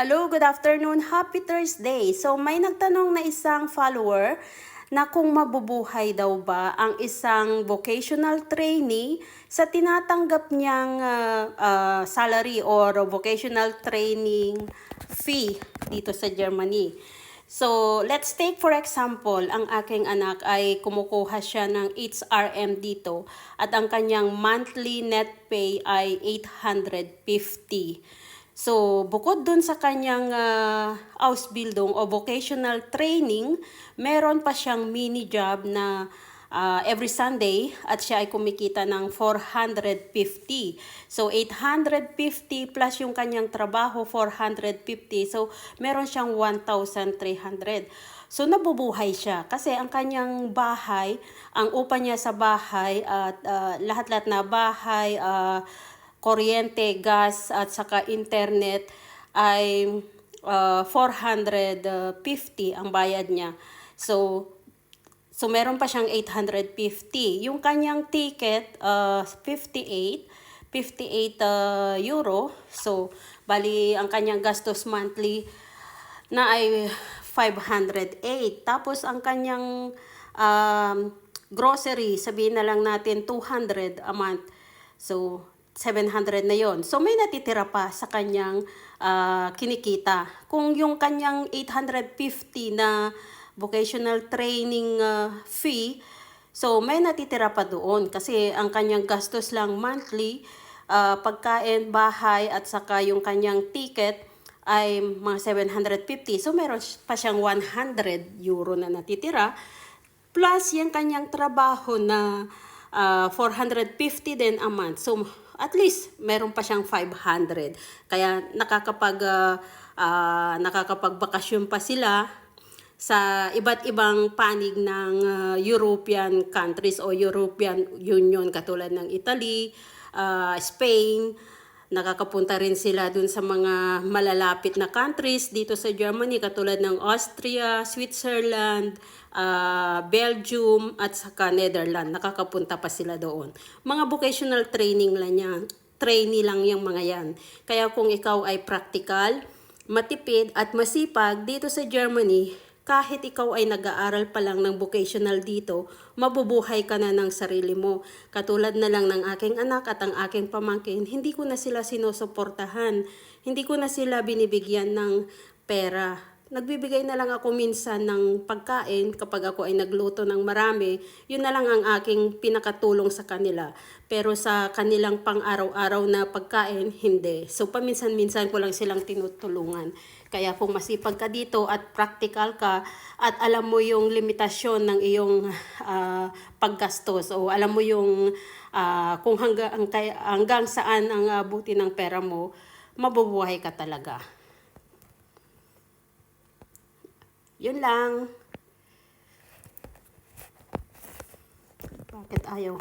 Hello, good afternoon. Happy Thursday. So may nagtanong na isang follower na kung mabubuhay daw ba ang isang vocational trainee sa tinatanggap niyang ah, ah, salary or vocational training fee dito sa Germany. So, let's take for example, ang aking anak ay kumukuha siya ng HRM dito at ang kanyang monthly net pay ay 850. So, bukod dun sa kanyang uh, Ausbildung o vocational training, meron pa siyang mini job na uh, every Sunday at siya ay kumikita ng 450. So, 850 plus yung kanyang trabaho, 450. So, meron siyang 1,300. So, nabubuhay siya kasi ang kanyang bahay, ang upa niya sa bahay at uh, lahat-lahat na bahay, uh, kuryente, gas at saka internet ay uh, 450 ang bayad niya. So, so meron pa siyang 850. Yung kanyang ticket, uh, 58, 58 uh, euro. So, bali ang kanyang gastos monthly na ay 508. Tapos ang kanyang um, grocery, sabihin na lang natin 200 a month. So, 700 na yon. So, may natitira pa sa kanyang ah, kinikita. Kung yung kanyang 850 na vocational training ah, fee, so may natitira pa doon kasi ang kanyang gastos lang monthly, ah, pagkain, bahay at saka yung kanyang ticket ay mga 750. So, meron pa siyang 100 euro na natitira. Plus, yung kanyang trabaho na ah, 450 din a month. So, at least, meron pa siyang 500. Kaya nakakapag, ah, ah, nakakapagbakasyon pa sila sa iba't ibang panig ng ah, European countries o European Union katulad ng Italy, ah, Spain, Nakakapunta rin sila dun sa mga malalapit na countries dito sa Germany katulad ng Austria, Switzerland, ah, Belgium at saka Netherlands. Nakakapunta pa sila doon. Mga vocational training lang yan. Trainee lang yung mga yan. Kaya kung ikaw ay practical, matipid at masipag dito sa Germany, kahit ikaw ay nag-aaral pa lang ng vocational dito, mabubuhay ka na ng sarili mo. Katulad na lang ng aking anak at ang aking pamangkin, hindi ko na sila sinusuportahan. Hindi ko na sila binibigyan ng pera. Nagbibigay na lang ako minsan ng pagkain kapag ako ay nagluto ng marami. Yun na lang ang aking pinakatulong sa kanila. Pero sa kanilang pang-araw-araw na pagkain, hindi. So paminsan-minsan ko lang silang tinutulungan. Kaya kung masipag ka dito at practical ka at alam mo yung limitasyon ng iyong ah, paggastos o alam mo yung ah, kung hanggang, hanggang saan ang abuti ng pera mo, mabubuhay ka talaga. Yun lang. Bakit ayaw?